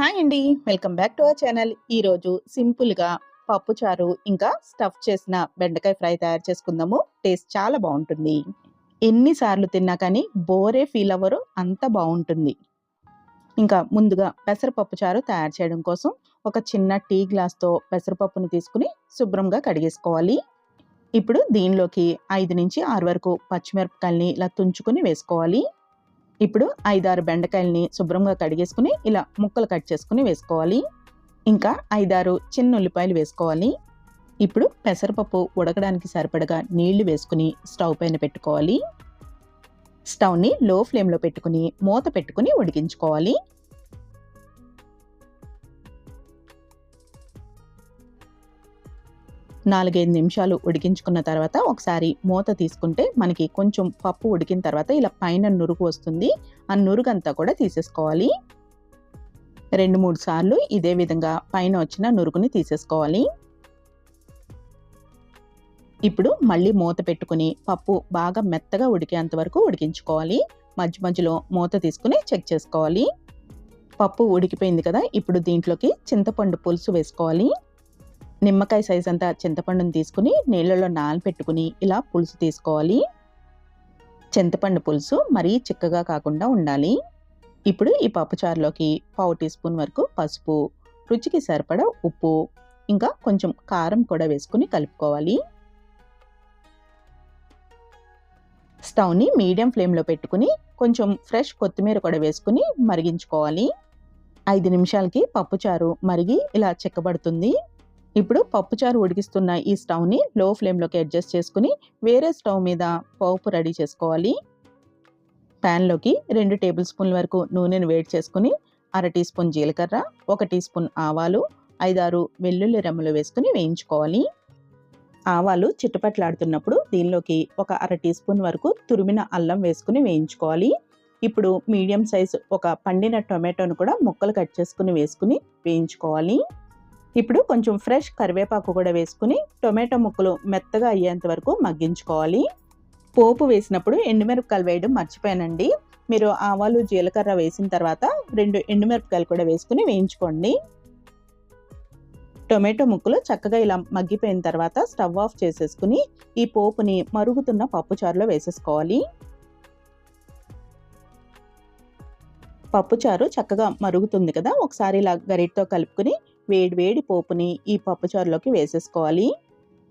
Hi అండి. Welcome back to our channel. ఈరోజు సింపుల్గా పప్పుచారు ఇంకా స్టఫ్ చేసిన బెండకాయ ఫ్రై తయారు చేసుకుందాము. టేస్ట్ చాలా బాగుంటుంది. ఎన్నిసార్లు తిన్నా కానీ బోరే ఫీల్ అవ్వరు అంత బాగుంటుంది. ఇంకా ముందుగా పెసరపప్పు చారు తయారు చేయడం కోసం ఒక చిన్న టీ గ్లాస్తో పెసరపప్పుని తీసుకుని శుభ్రంగా కడిగేసుకోవాలి. ఇప్పుడు దీనిలోకి ఐదు నుంచి ఆరు వరకు పచ్చిమిరపకాయలని ఇలా తుంచుకుని వేసుకోవాలి. ఇప్పుడు ఐదారు బెండకాయలని శుభ్రంగా కడిగేసుకుని ఇలా ముక్కలు కట్ చేసుకుని వేసుకోవాలి. ఇంకా ఐదారు చిన్న ఉల్లిపాయలు వేసుకోవాలి. ఇప్పుడు పెసరపప్పు ఉడకడానికి సరిపడగా నీళ్ళు వేసుకుని స్టవ్ పైన పెట్టుకోవాలి. స్టవ్ని లో ఫ్లేమ్లో పెట్టుకుని మూత పెట్టుకుని ఉడికించుకోవాలి. నాలుగైదు నిమిషాలు ఉడికించుకున్న తర్వాత ఒకసారి మూత తీసుకుంటే మనకి కొంచెం పప్పు ఉడికిన తర్వాత ఇలా పైన నురుగు వస్తుంది. ఆ నురుగంతా కూడా తీసేసుకోవాలి. రెండు మూడు సార్లు ఇదే విధంగా పైన వచ్చిన నురుగుని తీసేసుకోవాలి. ఇప్పుడు మళ్ళీ మూత పెట్టుకుని పప్పు బాగా మెత్తగా ఉడికేంత వరకు ఉడికించుకోవాలి. మధ్య మధ్యలో మూత తీసుకుని చెక్ చేసుకోవాలి. పప్పు ఉడికిపోయింది కదా ఇప్పుడు దీంట్లోకి చింతపండు పులుసు వేసుకోవాలి. నిమ్మకాయ సైజ్ అంతా చింతపండుని తీసుకుని నీళ్ళలో నానపెట్టుకుని ఇలా పులుసు తీసుకోవాలి. చింతపండు పులుసు మరీ చిక్కగా కాకుండా ఉండాలి. ఇప్పుడు ఈ పప్పుచారులోకి పావు టీ స్పూన్ వరకు పసుపు రుచికి సరిపడ ఉప్పు ఇంకా కొంచెం కారం కూడా వేసుకుని కలుపుకోవాలి. స్టవ్ని మీడియం ఫ్లేమ్లో పెట్టుకుని కొంచెం ఫ్రెష్ కొత్తిమీర కూడా వేసుకుని మరిగించుకోవాలి. ఐదు నిమిషాలకి పప్పుచారు మరిగి ఇలా చిక్కబడుతుంది. ఇప్పుడు పప్పుచారు ఉడికిస్తున్న ఈ స్టవ్ని లో ఫ్లేమ్లోకి అడ్జస్ట్ చేసుకుని వేరే స్టవ్ మీద పోపు రెడీ చేసుకోవాలి. ప్యాన్లోకి రెండు టేబుల్ స్పూన్ల వరకు నూనెను వేడి చేసుకుని అర టీ స్పూన్ జీలకర్ర ఒక టీ స్పూన్ ఆవాలు ఐదారు వెల్లుల్లి రెమ్మలు వేసుకుని వేయించుకోవాలి. ఆవాలు చిట్టపట్లాడుతున్నప్పుడు దీనిలోకి ఒక అర టీ స్పూన్ వరకు తురిమిన అల్లం వేసుకుని వేయించుకోవాలి. ఇప్పుడు మీడియం సైజ్ ఒక పండిన టొమాటోను కూడా ముక్కలు కట్ చేసుకుని వేసుకుని వేయించుకోవాలి. ఇప్పుడు కొంచెం ఫ్రెష్ కరివేపాకు కూడా వేసుకుని టొమాటో ముక్కలు మెత్తగా అయ్యేంత వరకు మగ్గించుకోవాలి. పోపు వేసినప్పుడు ఎండుమిరపకాయలు వేయడం మర్చిపోయానండి. మీరు ఆవాలు జీలకర్ర వేసిన తర్వాత రెండు ఎండుమిరపకాయలు కూడా వేసుకుని వేయించుకోండి. టొమాటో ముక్కలు చక్కగా ఇలా మగ్గిపోయిన తర్వాత స్టవ్ ఆఫ్ చేసేసుకుని ఈ పోపుని మరుగుతున్న పప్పుచారులో వేసేసుకోవాలి. పప్పుచారు చక్కగా మరుగుతుంది కదా. ఒకసారి ఇలా గరిటతో కలుపుకుని వేడి వేడి పోపుని ఈ పప్పుచారులోకి వేసేసుకోవాలి.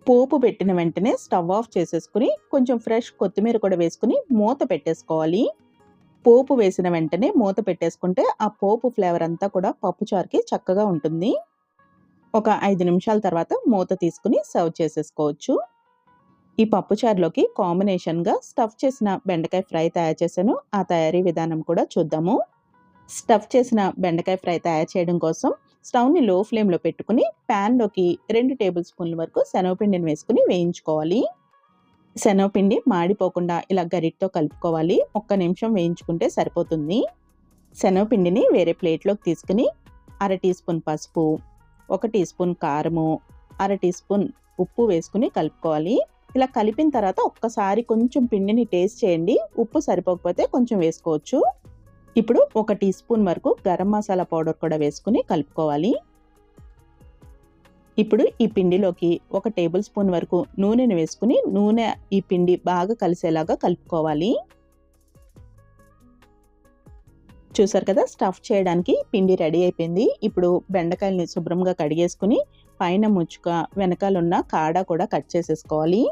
పోపు పెట్టిన వెంటనే స్టవ్ ఆఫ్ చేసేసుకుని కొంచెం ఫ్రెష్ కొత్తిమీర కూడా వేసుకుని మూత పెట్టేసుకోవాలి. పోపు వేసిన వెంటనే మూత పెట్టేసుకుంటే ఆ పోపు ఫ్లేవర్ అంతా కూడా పప్పుచారుకి చక్కగా ఉంటుంది. ఒక ఐదు నిమిషాల తర్వాత మూత తీసుకుని సర్వ్ చేసేసుకోవచ్చు. ఈ పప్పుచారులోకి కాంబినేషన్గా స్టఫ్ చేసిన బెండకాయ ఫ్రై తయారు చేశాను. ఆ తయారీ విధానం కూడా చూద్దాము. స్టఫ్ చేసిన బెండకాయ ఫ్రై తయారు చేయడం కోసం స్టవ్ని లో ఫ్లేమ్లో పెట్టుకుని ప్యాన్లోకి రెండు టేబుల్ స్పూన్ల వరకు శనగపిండిని వేసుకుని వేయించుకోవాలి. శనగపిండి మాడిపోకుండా ఇలా గరిటతో కలుపుకోవాలి. ఒక్క నిమిషం వేయించుకుంటే సరిపోతుంది. శనగపిండిని వేరే ప్లేట్లోకి తీసుకుని అర టీ స్పూన్ పసుపు ఒక టీ స్పూన్ కారము అర టీ స్పూన్ ఉప్పు వేసుకుని కలుపుకోవాలి. ఇలా కలిపిన తర్వాత ఒక్కసారి కొంచెం పిండిని టేస్ట్ చేయండి. ఉప్పు సరిపోకపోతే కొంచెం వేసుకోవచ్చు. ఇప్పుడు ఒక టీ స్పూన్ వరకు గరం మసాలా పౌడర్ కూడా వేసుకుని కలుపుకోవాలి. ఇప్పుడు ఈ పిండిలోకి ఒక టేబుల్ స్పూన్ వరకు నూనెను వేసుకుని నూనె ఈ పిండి బాగా కలిసేలాగా కలుపుకోవాలి. చూసారు కదా స్టఫ్ చేయడానికి పిండి రెడీ అయిపోయింది. ఇప్పుడు బెండకాయల్ని శుభ్రంగా కడిగేసుకుని పైన ముచ్చుక వెనకాలన్న కాడ కూడా కట్ చేసేసుకోవాలి.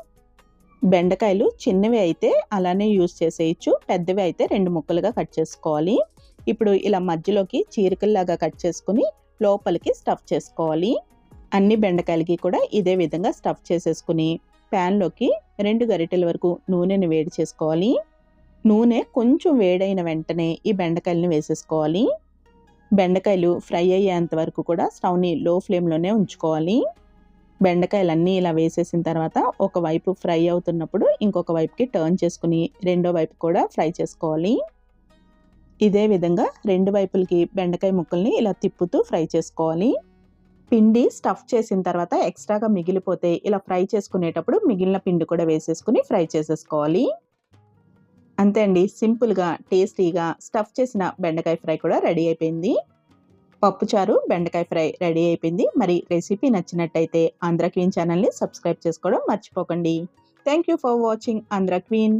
బెండకాయలు చిన్నవి అయితే అలానే యూస్ చేసేయచ్చు పెద్దవి అయితే రెండు ముక్కలుగా కట్ చేసుకోవాలి. ఇప్పుడు ఇలా మధ్యలోకి చీరికల్లాగా కట్ చేసుకుని లోపలికి స్టఫ్ చేసుకోవాలి. అన్ని బెండకాయలకి కూడా ఇదే విధంగా స్టఫ్ చేసేసుకుని ప్యాన్లోకి రెండు గరిటెల వరకు నూనెను వేడి చేసుకోవాలి. నూనె కొంచెం వేడైన వెంటనే ఈ బెండకాయలని వేసేసుకోవాలి. బెండకాయలు ఫ్రై అయ్యేంత వరకు కూడా స్టవ్ని లో ఫ్లేమ్లోనే ఉంచుకోవాలి. బెండకాయలన్నీ ఇలా వేసేసిన తర్వాత ఒక వైపు ఫ్రై అవుతున్నప్పుడు ఇంకొక వైపుకి టర్న్ చేసుకుని రెండో వైపు కూడా ఫ్రై చేసుకోవాలి. ఇదే విధంగా రెండు వైపులకి బెండకాయ ముక్కల్ని ఇలా తిప్పుతూ ఫ్రై చేసుకోవాలి. పిండి స్టఫ్ చేసిన తర్వాత ఎక్స్ట్రాగా మిగిలిపోతే ఇలా ఫ్రై చేసుకునేటప్పుడు మిగిలిన పిండి కూడా వేసేసుకుని ఫ్రై చేసేసుకోవాలి. అంతే అండి. సింపుల్గా టేస్టీగా స్టఫ్ చేసిన బెండకాయ ఫ్రై కూడా రెడీ అయిపోయింది. పప్పుచారు బెండకాయ ఫ్రై రెడీ అయిపోయింది. మరి రెసిపీ నచ్చినట్టయితే ఆంధ్ర క్వీన్ ఛానల్ని సబ్స్క్రైబ్ చేసుకోవడం మర్చిపోకండి. Thank you for watching Andhra queen.